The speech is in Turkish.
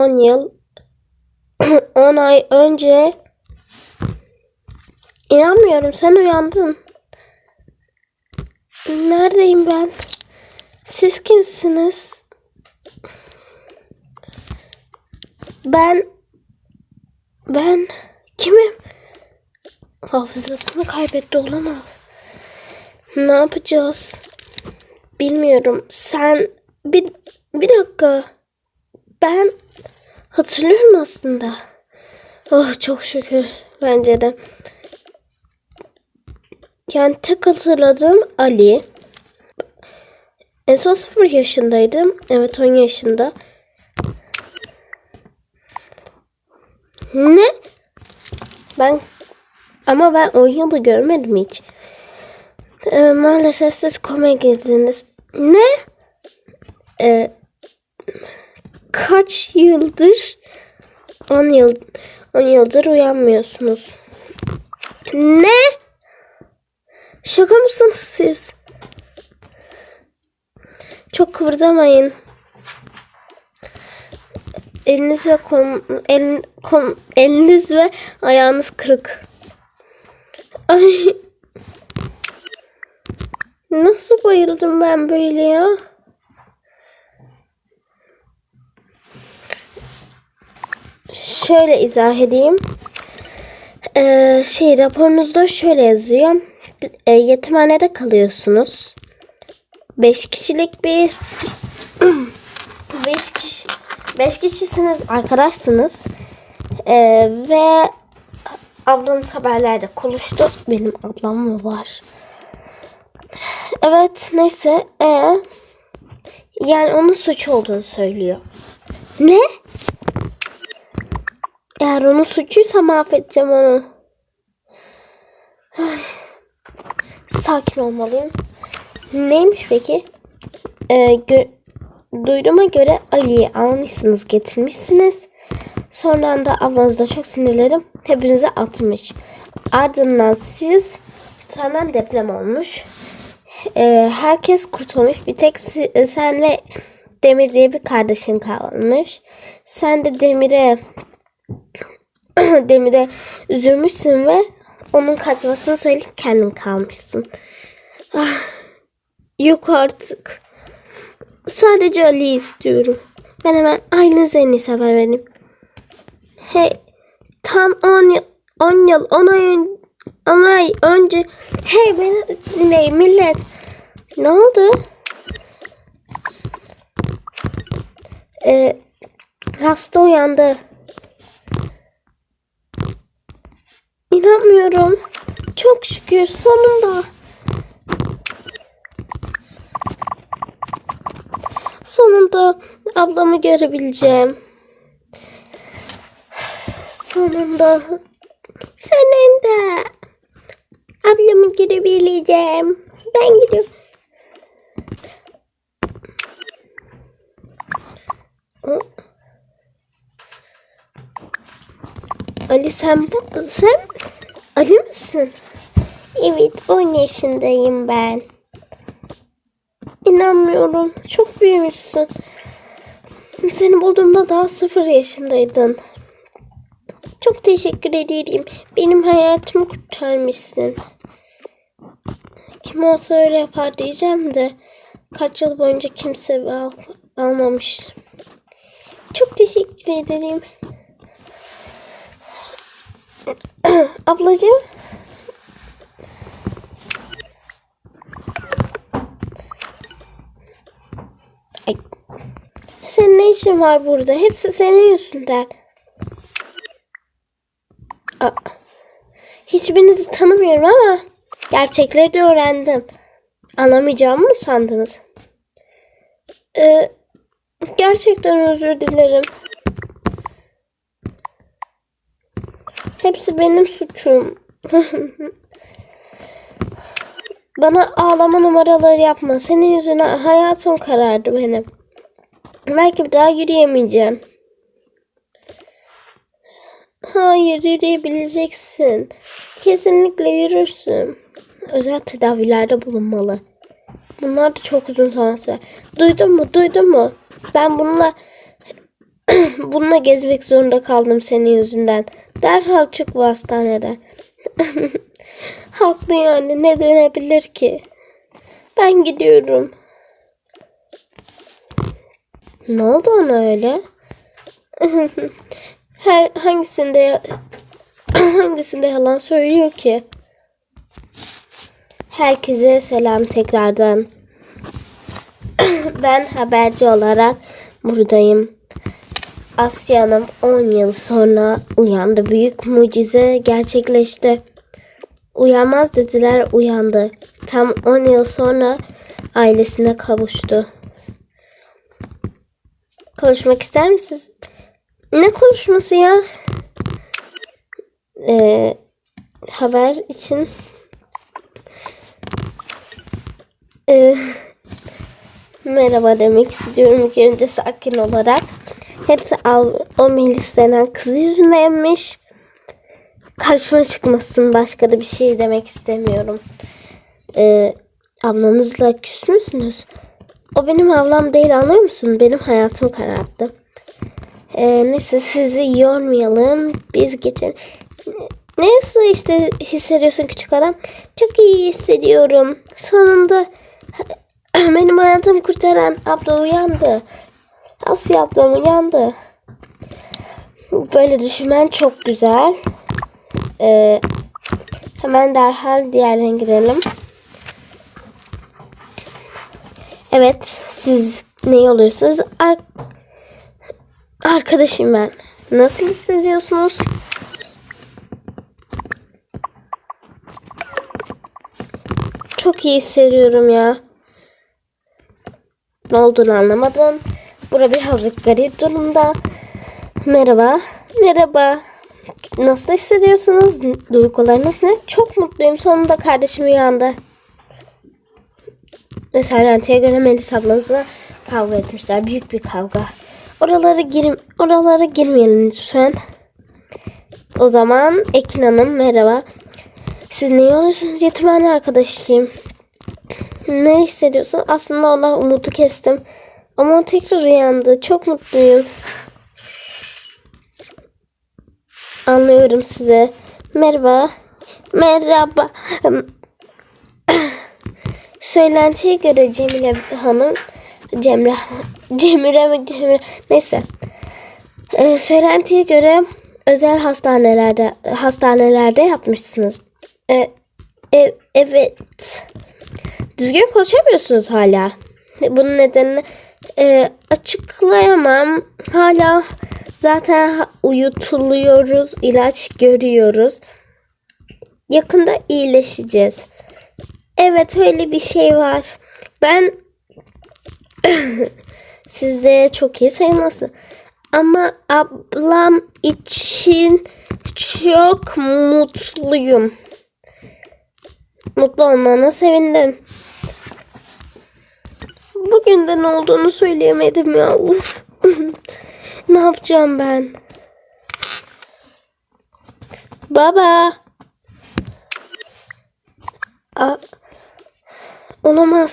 10 yıl 10 ay önce inanmıyorum sen uyandın. Neredeyim ben? Siz kimsiniz? Ben ben kimim? Hafızasını kaybetti olamaz. Ne yapacağız? Bilmiyorum. Sen bir bir dakika. Ben hatırlıyorum aslında. Oh çok şükür bence de. Yani tek hatırladığım Ali. En son 0 yaşındaydım. Evet 10 yaşında. Ne? Ben ama ben o yılı görmedim hiç. Ee, maalesef siz koma girdiniz. Ne? Ee, kaç yıldır 10 yıl 10 yıldır uyanmıyorsunuz. Ne? Şaka mısınız siz? Çok kıvırdamayın. Eliniz ve kom, el, kom, eliniz ve ayağınız kırık. Ay. Nasıl bayıldım ben böyle ya? Şöyle izah edeyim. Ee, şey raporunuzda şöyle yazıyor. E, yetimhanede kalıyorsunuz. 5 kişilik bir 5 kişi 5 kişisiniz, arkadaşsınız. Ee, ve ablanız haberlerde konuştu. Benim ablam mı var? Evet, neyse. Ee, yani onun suç olduğunu söylüyor. Ne? Eğer onun suçuysa mahvedeceğim onu. Ay. Sakin olmalıyım. Neymiş peki? Ee, gö- duyduğuma göre Ali'yi almışsınız getirmişsiniz. Sonra da ablanız da çok sinirlerim hepinize atmış. Ardından siz sonra deprem olmuş. Ee, herkes kurtulmuş. Bir tek sen ve Demir diye bir kardeşin kalmış. Sen de Demir'e Demir'e üzülmüşsün ve onun kaçmasını söyleyip kendin kalmışsın. Ah, yok artık. Sadece Ali'yi istiyorum. Ben hemen en iyisi haber vereyim. Hey, tam 10 yıl, 10 yıl, 10 ay, ön- 10 ay önce. Hey beni dinleyin millet. Ne oldu? Ee, hasta uyandı. İnanmıyorum. Çok şükür sonunda. Sonunda ablamı görebileceğim. Sonunda senin de ablamı görebileceğim. Ben gidiyorum. Ali sen bu sen Ali misin? Evet 10 yaşındayım ben. İnanmıyorum. Çok büyümüşsün. Seni bulduğumda daha sıfır yaşındaydın. Çok teşekkür ederim. Benim hayatımı kurtarmışsın. Kim olsa öyle yapar diyeceğim de kaç yıl boyunca kimse al, almamış. Çok teşekkür ederim. Ablacığım. Ay. Senin ne işin var burada? Hepsi senin yüzünden. Aa, Hiçbirinizi tanımıyorum ama gerçekleri de öğrendim. Anlamayacağımı mı sandınız? Ee, gerçekten özür dilerim. Hepsi benim suçum. Bana ağlama numaraları yapma. Senin yüzünden hayatım karardı benim. Belki bir daha yürüyemeyeceğim. Hayır yürüyebileceksin. Kesinlikle yürürsün. Özel tedavilerde bulunmalı. Bunlar da çok uzun zaman sürer. Duydun mu? Duydun mu? Ben bununla Bununla gezmek zorunda kaldım senin yüzünden. Derhal çık bu hastaneden. Haklı yani ne denebilir ki? Ben gidiyorum. Ne oldu ona öyle? Her hangisinde hangisinde yalan söylüyor ki? Herkese selam tekrardan. ben haberci olarak buradayım. Asya Hanım 10 yıl sonra uyandı. Büyük mucize gerçekleşti. Uyanmaz dediler uyandı. Tam 10 yıl sonra ailesine kavuştu. Konuşmak ister misiniz? Ne konuşması ya? Ee, haber için Ee, merhaba demek istiyorum ilk önce sakin olarak. Hepsi o Melis denen kız yüzündenmiş. Karşıma çıkmasın başka da bir şey demek istemiyorum. Ee, ablanızla küs müsünüz? O benim ablam değil anlıyor musun? Benim hayatım kararttı. Ee, neyse sizi yormayalım. Biz geçelim. Nasıl işte hissediyorsun küçük adam? Çok iyi hissediyorum. Sonunda benim hayatımı kurtaran abla uyandı. Asya ablam uyandı. Böyle düşünmen çok güzel. Ee, hemen derhal diğerlerine gidelim. Evet, siz ne oluyorsunuz? Ar- arkadaşım ben. Nasıl hissediyorsunuz? Çok iyi hissediyorum ya. Ne olduğunu anlamadım. Bura birazcık garip durumda. Merhaba. Merhaba. Nasıl hissediyorsunuz? Duygularınız ne? Çok mutluyum. Sonunda kardeşim uyandı. Ve söylentiye göre Melis ablanızla kavga etmişler. Büyük bir kavga. Oralara girim oralara girmeyelim lütfen. O zaman Ekin Hanım merhaba. Siz ne oluyorsunuz? Yetimhane arkadaşıyım. Ne hissediyorsun? Aslında ona umudu kestim. Ama o tekrar uyandı. Çok mutluyum. Anlıyorum size. Merhaba. Merhaba. Söylentiye göre Cemile Hanım Cemre Cemile mi Cemre neyse. Ee, söylentiye göre özel hastanelerde hastanelerde yapmışsınız. Ee, e- evet. Düzgün konuşamıyorsunuz hala. Bunun nedenini e, açıklayamam. Hala zaten uyutuluyoruz, ilaç görüyoruz. Yakında iyileşeceğiz. Evet öyle bir şey var. Ben size çok iyi sayılması. Ama ablam için çok mutluyum. Mutlu olmana sevindim. Bugün de ne olduğunu söyleyemedim ya. Uf. ne yapacağım ben? Baba. Aa, olamaz.